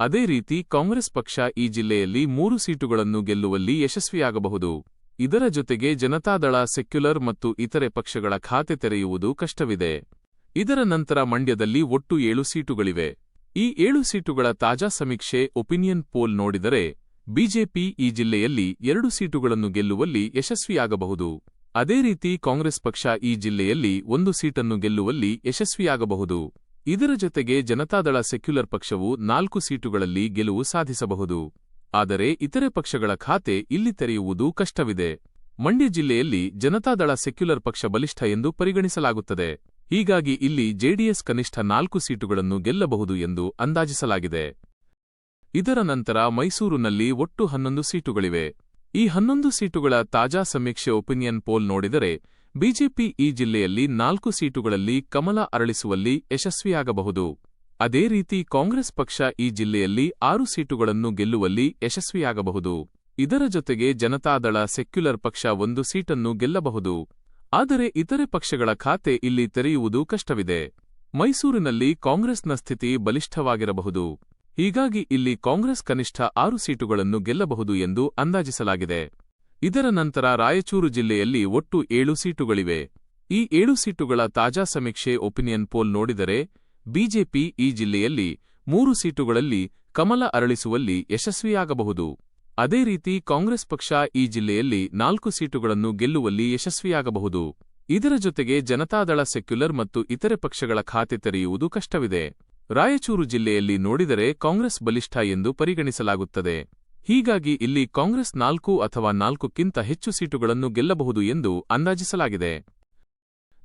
ಅದೇ ರೀತಿ ಕಾಂಗ್ರೆಸ್ ಪಕ್ಷ ಈ ಜಿಲ್ಲೆಯಲ್ಲಿ ಮೂರು ಸೀಟುಗಳನ್ನು ಗೆಲ್ಲುವಲ್ಲಿ ಯಶಸ್ವಿಯಾಗಬಹುದು. ಇದರ ಜೊತೆಗೆ ಜನತಾದಳ ಸೆಕ್ಯುಲರ್ ಮತ್ತು ಇತರೆ ಪಕ್ಷಗಳ ಖಾತೆ ತೆರೆಯುವುದು ಕಷ್ಟವಿದೆ. ಇದರ ನಂತರ ಮಂಡ್ಯದಲ್ಲಿ ಒಟ್ಟು ಏಳು ಸೀಟುಗಳಿವೆ. ಈ ಏಳು ಸೀಟುಗಳ ತಾಜಾ ಸಮೀಕ್ಷೆ ಒಪಿನಿಯನ್ ಪೋಲ್ ನೋಡಿದರೆ, ಬಿಜೆಪಿ ಈ ಜಿಲ್ಲೆಯಲ್ಲಿ ಎರಡು ಸೀಟುಗಳನ್ನು ಗೆಲ್ಲುವಲ್ಲಿ ಯಶಸ್ವಿಯಾಗಬಹುದು. ಅದೇ ರೀತಿ ಕಾಂಗ್ರೆಸ್ ಪಕ್ಷ ಈ ಜಿಲ್ಲೆಯಲ್ಲಿ ಒಂದು ಸೀಟನ್ನು ಗೆಲ್ಲುವಲ್ಲಿ ಯಶಸ್ವಿಯಾಗಬಹುದು. ಇದರ ಜೊತೆಗೆ ಜನತಾದಳ ಸೆಕ್ಯುಲರ್ ಪಕ್ಷವು ನಾಲ್ಕು ಸೀಟುಗಳಲ್ಲಿ ಗೆಲುವು ಸಾಧಿಸಬಹುದು. ಆದರೆ ಇತರೆ ಪಕ್ಷಗಳ ಖಾತೆ ಇಲ್ಲಿ ತೆರೆಯುವುದು ಕಷ್ಟವಿದೆ. ಮಂಡ್ಯ ಜಿಲ್ಲೆಯಲ್ಲಿ ಜನತಾದಳ ಸೆಕ್ಯುಲರ್ ಪಕ್ಷ ಬಲಿಷ್ಠ ಎಂದು ಪರಿಗಣಿಸಲಾಗುತ್ತದೆ. ಹೀಗಾಗಿ ಇಲ್ಲಿ ಜೆಡಿಎಸ್ ಕನಿಷ್ಠ ನಾಲ್ಕು ಸೀಟುಗಳನ್ನು ಗೆಲ್ಲಬಹುದು ಎಂದು ಅಂದಾಜಿಸಲಾಗಿದೆ. ಇದರ ನಂತರ ಮೈಸೂರಿನಲ್ಲಿ ಒಟ್ಟು ಹನ್ನೊಂದು ಸೀಟುಗಳಿವೆ. ಈ ಹನ್ನೊಂದು ಸೀಟುಗಳ ತಾಜಾ ಸಮೀಕ್ಷೆ ಒಪಿನಿಯನ್ ಪೋಲ್ ನೋಡಿದರೆ, ಬಿಜೆಪಿ ಈ ಜಿಲ್ಲೆಯಲ್ಲಿ ನಾಲ್ಕು ಸೀಟುಗಳಲ್ಲಿ ಕಮಲ ಅರಳಿಸುವಲ್ಲಿ ಯಶಸ್ವಿಯಾಗಬಹುದು. ಅದೇ ರೀತಿ ಕಾಂಗ್ರೆಸ್ ಪಕ್ಷ ಈ ಜಿಲ್ಲೆಯಲ್ಲಿ ಆರು ಸೀಟುಗಳನ್ನು ಗೆಲ್ಲುವಲ್ಲಿ ಯಶಸ್ವಿಯಾಗಬಹುದು. ಇದರ ಜೊತೆಗೆ ಜನತಾದಳ ಸೆಕ್ಯುಲರ್ ಪಕ್ಷ ಒಂದು ಸೀಟನ್ನು ಗೆಲ್ಲಬಹುದು. ಆದರೆ ಇತರೆ ಪಕ್ಷಗಳ ಖಾತೆ ಇಲ್ಲಿ ತೆರೆಯುವುದು ಕಷ್ಟವಿದೆ. ಮೈಸೂರಿನಲ್ಲಿ ಕಾಂಗ್ರೆಸ್ನ ಸ್ಥಿತಿ ಬಲಿಷ್ಠವಾಗಿರಬಹುದು. ಹೀಗಾಗಿ ಇಲ್ಲಿ ಕಾಂಗ್ರೆಸ್ ಕನಿಷ್ಠ ಆರು ಸೀಟುಗಳನ್ನು ಗೆಲ್ಲಬಹುದು ಎಂದು ಅಂದಾಜಿಸಲಾಗಿದೆ. ಇದರ ನಂತರ ರಾಯಚೂರು ಜಿಲ್ಲೆಯಲ್ಲಿ ಒಟ್ಟು ಏಳು ಸೀಟುಗಳಿವೆ. ಈ ಏಳು ಸೀಟುಗಳ ತಾಜಾ ಸಮೀಕ್ಷೆ ಒಪಿನಿಯನ್ ಪೋಲ್ ನೋಡಿದರೆ, ಬಿಜೆಪಿ ಈ ಜಿಲ್ಲೆಯಲ್ಲಿ ಮೂರು ಸೀಟುಗಳಲ್ಲಿ ಕಮಲ ಅರಳಿಸುವಲ್ಲಿ ಯಶಸ್ವಿಯಾಗಬಹುದು. ಅದೇ ರೀತಿ ಕಾಂಗ್ರೆಸ್ ಪಕ್ಷ ಈ ಜಿಲ್ಲೆಯಲ್ಲಿ ನಾಲ್ಕು ಸೀಟುಗಳನ್ನು ಗೆಲ್ಲುವಲ್ಲಿ ಯಶಸ್ವಿಯಾಗಬಹುದು. ಇದರ ಜೊತೆಗೆ ಜನತಾದಳ ಸೆಕ್ಯುಲರ್ ಮತ್ತು ಇತರೆ ಪಕ್ಷಗಳ ಖಾತೆ ತೆರೆಯುವುದು ಕಷ್ಟವಿದೆ. ರಾಯಚೂರು ಜಿಲ್ಲೆಯಲ್ಲಿ ನೋಡಿದರೆ ಕಾಂಗ್ರೆಸ್ ಬಲಿಷ್ಠ ಎಂದು ಪರಿಗಣಿಸಲಾಗುತ್ತದೆ. ಹೀಗಾಗಿ ಇಲ್ಲಿ ಕಾಂಗ್ರೆಸ್ ನಾಲ್ಕು ಅಥವಾ ನಾಲ್ಕಕ್ಕಿಂತ ಹೆಚ್ಚು ಸೀಟುಗಳನ್ನು ಗೆಲ್ಲಬಹುದು ಎಂದು ಅಂದಾಜಿಸಲಾಗಿದೆ.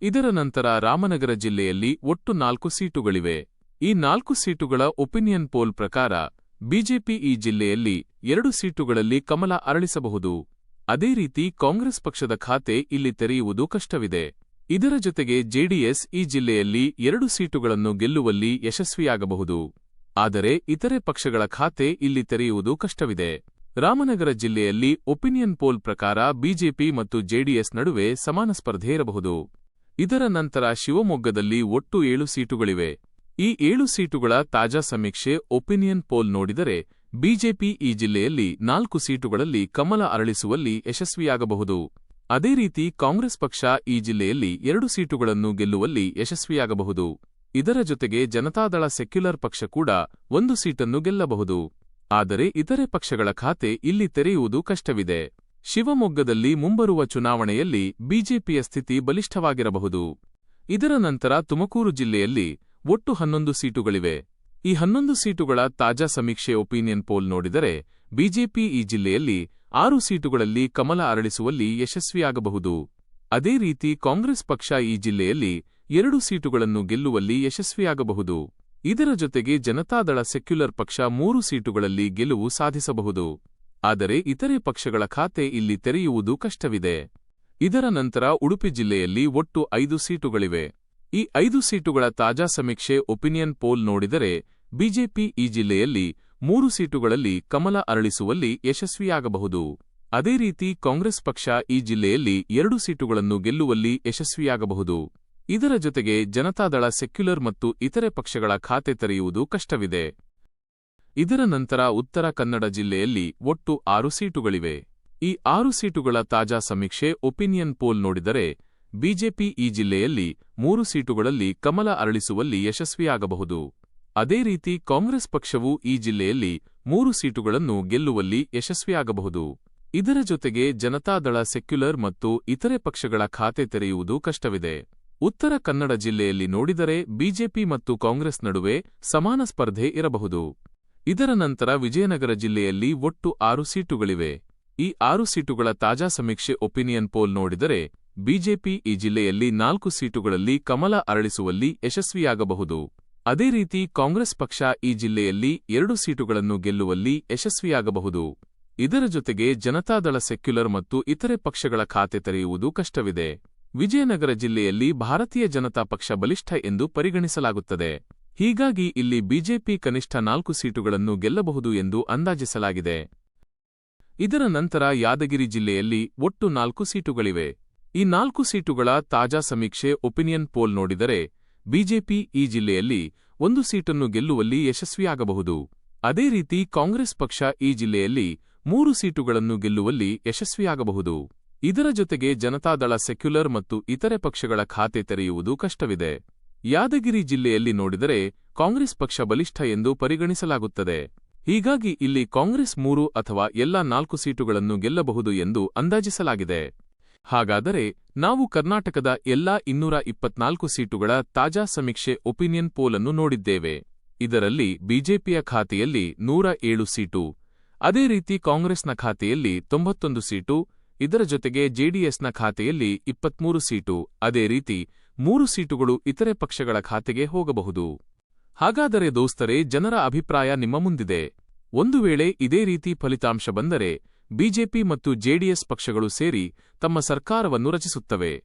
ಇದರ ನಂತರ ರಾಮನಗರ ಜಿಲ್ಲೆಯಲ್ಲಿ ಒಟ್ಟು ನಾಲ್ಕು ಸೀಟುಗಳಿವೆ. ಈ ನಾಲ್ಕು ಸೀಟುಗಳ ಒಪಿನಿಯನ್ ಪೋಲ್ ಪ್ರಕಾರ ಬಿಜೆಪಿ ಈ ಜಿಲ್ಲೆಯಲ್ಲಿ ಎರಡು ಸೀಟುಗಳಲ್ಲಿ ಕಮಲ ಅರಳಿಸಬಹುದು. ಅದೇ ರೀತಿ ಕಾಂಗ್ರೆಸ್ ಪಕ್ಷದ ಖಾತೆ ಇಲ್ಲಿ ತೆರೆಯುವುದು ಕಷ್ಟವಿದೆ. ಇದರ ಜೊತೆಗೆ ಜೆಡಿಎಸ್ ಈ ಜಿಲ್ಲೆಯಲ್ಲಿ ಎರಡು ಸೀಟುಗಳನ್ನು ಗೆಲ್ಲುವಲ್ಲಿ ಯಶಸ್ವಿಯಾಗಬಹುದು. ಆದರೆ ಇತರೆ ಪಕ್ಷಗಳ ಖಾತೆ ಇಲ್ಲಿ ತೆರೆಯುವುದು ಕಷ್ಟವಿದೆ. ರಾಮನಗರ ಜಿಲ್ಲೆಯಲ್ಲಿ ಒಪಿನಿಯನ್ ಪೋಲ್ ಪ್ರಕಾರ ಬಿಜೆಪಿ ಮತ್ತು ಜೆಡಿಎಸ್ ನಡುವೆ ಸಮಾನ ಸ್ಪರ್ಧೆ ಇರಬಹುದು. ಇದರ ನಂತರ ಶಿವಮೊಗ್ಗದಲ್ಲಿ ಒಟ್ಟು ಏಳು ಸೀಟುಗಳಿವೆ. ಈ ಏಳು ಸೀಟುಗಳ ತಾಜಾ ಸಮೀಕ್ಷೆ ಒಪಿನಿಯನ್ ಪೋಲ್ ನೋಡಿದರೆ ಬಿಜೆಪಿ ಈ ಜಿಲ್ಲೆಯಲ್ಲಿ ನಾಲ್ಕು ಸೀಟುಗಳಲ್ಲಿ ಕಮಲ ಅರಳಿಸುವಲ್ಲಿ ಯಶಸ್ವಿಯಾಗಬಹುದು. ಅದೇ ರೀತಿ ಕಾಂಗ್ರೆಸ್ ಪಕ್ಷ ಈ ಜಿಲ್ಲೆಯಲ್ಲಿ ಎರಡು ಸೀಟುಗಳನ್ನು ಗೆಲ್ಲುವಲ್ಲಿ ಯಶಸ್ವಿಯಾಗಬಹುದು. ಇದರ ಜೊತೆಗೆ ಜನತಾದಳ ಸೆಕ್ಯುಲರ್ ಪಕ್ಷ ಕೂಡ ಒಂದು ಸೀಟನ್ನು ಗೆಲ್ಲಬಹುದು. ಆದರೆ ಇತರೆ ಪಕ್ಷಗಳ ಖಾತೆ ಇಲ್ಲಿ ತೆರೆಯುವುದು ಕಷ್ಟವಿದೆ. ಶಿವಮೊಗ್ಗದಲ್ಲಿ ಮುಂಬರುವ ಚುನಾವಣೆಯಲ್ಲಿ ಬಿಜೆಪಿಯ ಸ್ಥಿತಿ ಬಲಿಷ್ಠವಾಗಿರಬಹುದು. ಇದರ ನಂತರ ತುಮಕೂರು ಜಿಲ್ಲೆಯಲ್ಲಿ ಒಟ್ಟು ಹನ್ನೊಂದು ಸೀಟುಗಳಿವೆ. ಈ ಹನ್ನೊಂದು ಸೀಟುಗಳ ತಾಜಾ ಸಮೀಕ್ಷೆ ಒಪಿನಿಯನ್ ಪೋಲ್ ನೋಡಿದರೆ ಬಿಜೆಪಿ ಈ ಜಿಲ್ಲೆಯಲ್ಲಿ ಆರು ಸೀಟುಗಳಲ್ಲಿ ಕಮಲ ಅರಳಿಸುವಲ್ಲಿ ಯಶಸ್ವಿಯಾಗಬಹುದು. ಅದೇ ರೀತಿ ಕಾಂಗ್ರೆಸ್ ಪಕ್ಷ ಈ ಜಿಲ್ಲೆಯಲ್ಲಿ ಎರಡು ಸೀಟುಗಳನ್ನು ಗೆಲ್ಲುವಲ್ಲಿ ಯಶಸ್ವಿಯಾಗಬಹುದು. ಇದರ ಜೊತೆಗೆ ಜನತಾದಳ ಸೆಕ್ಯುಲರ್ ಪಕ್ಷ ಮೂರು ಸೀಟುಗಳಲ್ಲಿ ಗೆಲುವು ಸಾಧಿಸಬಹುದು. ಆದರೆ ಇತರೆ ಪಕ್ಷಗಳ ಖಾತೆ ಇಲ್ಲಿ ತೆರೆಯುವುದು ಕಷ್ಟವಿದೆ. ಇದರ ನಂತರ ಉಡುಪಿ ಜಿಲ್ಲೆಯಲ್ಲಿ ಒಟ್ಟು ಐದು ಸೀಟುಗಳಿವೆ. ಈ ಐದು ಸೀಟುಗಳ ತಾಜಾ ಸಮೀಕ್ಷೆ ಒಪಿನಿಯನ್ ಪೋಲ್ ನೋಡಿದರೆ ಬಿಜೆಪಿ ಈ ಜಿಲ್ಲೆಯಲ್ಲಿ ಮೂರು ಸೀಟುಗಳಲ್ಲಿ ಕಮಲ ಅರಳಿಸುವಲ್ಲಿ ಯಶಸ್ವಿಯಾಗಬಹುದು. ಅದೇ ರೀತಿ ಕಾಂಗ್ರೆಸ್ ಪಕ್ಷ ಈ ಜಿಲ್ಲೆಯಲ್ಲಿ ಎರಡು ಸೀಟುಗಳನ್ನು ಗೆಲ್ಲುವಲ್ಲಿ ಯಶಸ್ವಿಯಾಗಬಹುದು. ಇದರ ಜೊತೆಗೆ ಜನತಾದಳ ಸೆಕ್ಯುಲರ್ ಮತ್ತು ಇತರೆ ಪಕ್ಷಗಳ ಖಾತೆ ತೆರೆಯುವುದು ಕಷ್ಟವಿದೆ. ಇದರ ನಂತರ ಉತ್ತರ ಕನ್ನಡ ಜಿಲ್ಲೆಯಲ್ಲಿ ಒಟ್ಟು ಆರು ಸೀಟುಗಳಿವೆ. ಈ ಆರು ಸೀಟುಗಳ ತಾಜಾ ಸಮೀಕ್ಷೆ ಒಪಿನಿಯನ್ ಪೋಲ್ ನೋಡಿದರೆ, ಬಿಜೆಪಿ ಈ ಜಿಲ್ಲೆಯಲ್ಲಿ ಮೂರು ಸೀಟುಗಳಲ್ಲಿ ಕಮಲ ಅರಳಿಸುವಲ್ಲಿ ಯಶಸ್ವಿಯಾಗಬಹುದು. ಅದೇ ರೀತಿ ಕಾಂಗ್ರೆಸ್ ಪಕ್ಷವು ಈ ಜಿಲ್ಲೆಯಲ್ಲಿ ಮೂರು ಸೀಟುಗಳನ್ನು ಗೆಲ್ಲುವಲ್ಲಿ ಯಶಸ್ವಿಯಾಗಬಹುದು. ಇದರ ಜೊತೆಗೆ ಜನತಾದಳ ಸೆಕ್ಯುಲರ್ ಮತ್ತು ಇತರೆ ಪಕ್ಷಗಳ ಖಾತೆ ತೆರೆಯುವುದು ಕಷ್ಟವಿದೆ. ಉತ್ತರ ಕನ್ನಡ ಜಿಲ್ಲೆಯಲ್ಲಿ ನೋಡಿದರೆ ಬಿಜೆಪಿ ಮತ್ತು ಕಾಂಗ್ರೆಸ್ ನಡುವೆ ಸಮಾನ ಸ್ಪರ್ಧೆ ಇರಬಹುದು. ಇದರ ನಂತರ ವಿಜಯನಗರ ಜಿಲ್ಲೆಯಲ್ಲಿ ಒಟ್ಟು ಆರು ಸೀಟುಗಳಿವೆ. ಈ ಆರು ಸೀಟುಗಳ ತಾಜಾ ಸಮೀಕ್ಷೆ ಒಪಿನಿಯನ್ ಪೋಲ್ ನೋಡಿದರೆ ಬಿಜೆಪಿ ಈ ಜಿಲ್ಲೆಯಲ್ಲಿ ನಾಲ್ಕು ಸೀಟುಗಳಲ್ಲಿ ಕಮಲ ಅರಳಿಸುವಲ್ಲಿ ಯಶಸ್ವಿಯಾಗಬಹುದು. ಅದೇ ರೀತಿ ಕಾಂಗ್ರೆಸ್ ಪಕ್ಷ ಈ ಜಿಲ್ಲೆಯಲ್ಲಿ ಎರಡು ಸೀಟುಗಳನ್ನು ಗೆಲ್ಲುವಲ್ಲಿ ಯಶಸ್ವಿಯಾಗಬಹುದು. ಇದರ ಜೊತೆಗೆ ಜನತಾದಳ ಸೆಕ್ಯುಲರ್ ಮತ್ತು ಇತರೆ ಪಕ್ಷಗಳ ಖಾತೆ ತೆರೆಯುವುದು ಕಷ್ಟವಿದೆ. ವಿಜಯನಗರ ಜಿಲ್ಲೆಯಲ್ಲಿ ಭಾರತೀಯ ಜನತಾ ಪಕ್ಷ ಬಲಿಷ್ಠ ಎಂದು ಪರಿಗಣಿಸಲಾಗುತ್ತದೆ. ಹೀಗಾಗಿ ಇಲ್ಲಿ ಬಿಜೆಪಿ ಕನಿಷ್ಠ ನಾಲ್ಕು ಸೀಟುಗಳನ್ನು ಗೆಲ್ಲಬಹುದು ಎಂದು ಅಂದಾಜಿಸಲಾಗಿದೆ. ಇದರ ನಂತರ ಯಾದಗಿರಿ ಜಿಲ್ಲೆಯಲ್ಲಿ ಒಟ್ಟು ನಾಲ್ಕು ಸೀಟುಗಳಿವೆ. ಈ ನಾಲ್ಕು ಸೀಟುಗಳ ತಾಜಾ ಸಮೀಕ್ಷೆ ಒಪಿನಿಯನ್ ಪೋಲ್ ನೋಡಿದರೆ ಬಿಜೆಪಿ ಈ ಜಿಲ್ಲೆಯಲ್ಲಿ ಒಂದು ಸೀಟನ್ನು ಗೆಲ್ಲುವಲ್ಲಿ ಯಶಸ್ವಿಯಾಗಬಹುದು. ಅದೇ ರೀತಿ ಕಾಂಗ್ರೆಸ್ ಪಕ್ಷ ಈ ಜಿಲ್ಲೆಯಲ್ಲಿ ಮೂರು ಸೀಟುಗಳನ್ನು ಗೆಲ್ಲುವಲ್ಲಿ ಯಶಸ್ವಿಯಾಗಬಹುದು. ಇದರ ಜೊತೆಗೆ ಜನತಾದಳ ಸೆಕ್ಯುಲರ್ ಮತ್ತು ಇತರೆ ಪಕ್ಷಗಳ ಖಾತೆ ತೆರೆಯುವುದು ಕಷ್ಟವಿದೆ. ಯಾದಗಿರಿ ಜಿಲ್ಲೆಯಲ್ಲಿ ನೋಡಿದರೆ ಕಾಂಗ್ರೆಸ್ ಪಕ್ಷ ಬಲಿಷ್ಠ ಎಂದು ಪರಿಗಣಿಸಲಾಗುತ್ತದೆ. ಹೀಗಾಗಿ ಇಲ್ಲಿ ಕಾಂಗ್ರೆಸ್ ಮೂರು ಅಥವಾ ಎಲ್ಲಾ ನಾಲ್ಕು ಸೀಟುಗಳನ್ನು ಗೆಲ್ಲಬಹುದು ಎಂದು ಅಂದಾಜಿಸಲಾಗಿದೆ. ಹಾಗಾದರೆ ನಾವು ಕರ್ನಾಟಕದ ಎಲ್ಲಾ ಇನ್ನೂರ ಇಪ್ಪತ್ನಾಲ್ಕು ಸೀಟುಗಳ ತಾಜಾ ಸಮೀಕ್ಷೆ ಒಪಿನಿಯನ್ ಪೋಲನ್ನು ನೋಡಿದ್ದೇವೆ. ಇದರಲ್ಲಿ ಬಿಜೆಪಿಯ ಖಾತೆಯಲ್ಲಿ ನೂರ ಏಳು ಸೀಟು, ಅದೇ ರೀತಿ ಕಾಂಗ್ರೆಸ್ನ ಖಾತೆಯಲ್ಲಿ ತೊಂಬತ್ತೊಂದು ಸೀಟು, ಇದರ ಜೊತೆಗೆ ಜೆಡಿಎಸ್ನ ಖಾತೆಯಲ್ಲಿ ಇಪ್ಪತ್ಮೂರು ಸೀಟು, ಅದೇ ರೀತಿ ಮೂರು ಸೀಟುಗಳು ಇತರೆ ಪಕ್ಷಗಳ ಖಾತೆಗೆ ಹೋಗಬಹುದು. ಹಾಗಾದರೆ ದೋಸ್ತರೇ, ಜನರ ಅಭಿಪ್ರಾಯ ನಿಮ್ಮ ಮುಂದಿದೆ. ಒಂದು ವೇಳೆ ಇದೇ ರೀತಿ ಫಲಿತಾಂಶ ಬಂದರೆ ಬಿಜೆಪಿ ಮತ್ತು ಜೆಡಿಎಸ್ ಪಕ್ಷಗಳು ಸೇರಿ ತಮ್ಮ ಸರ್ಕಾರವನ್ನು ರಚಿಸುತ್ತವೆ.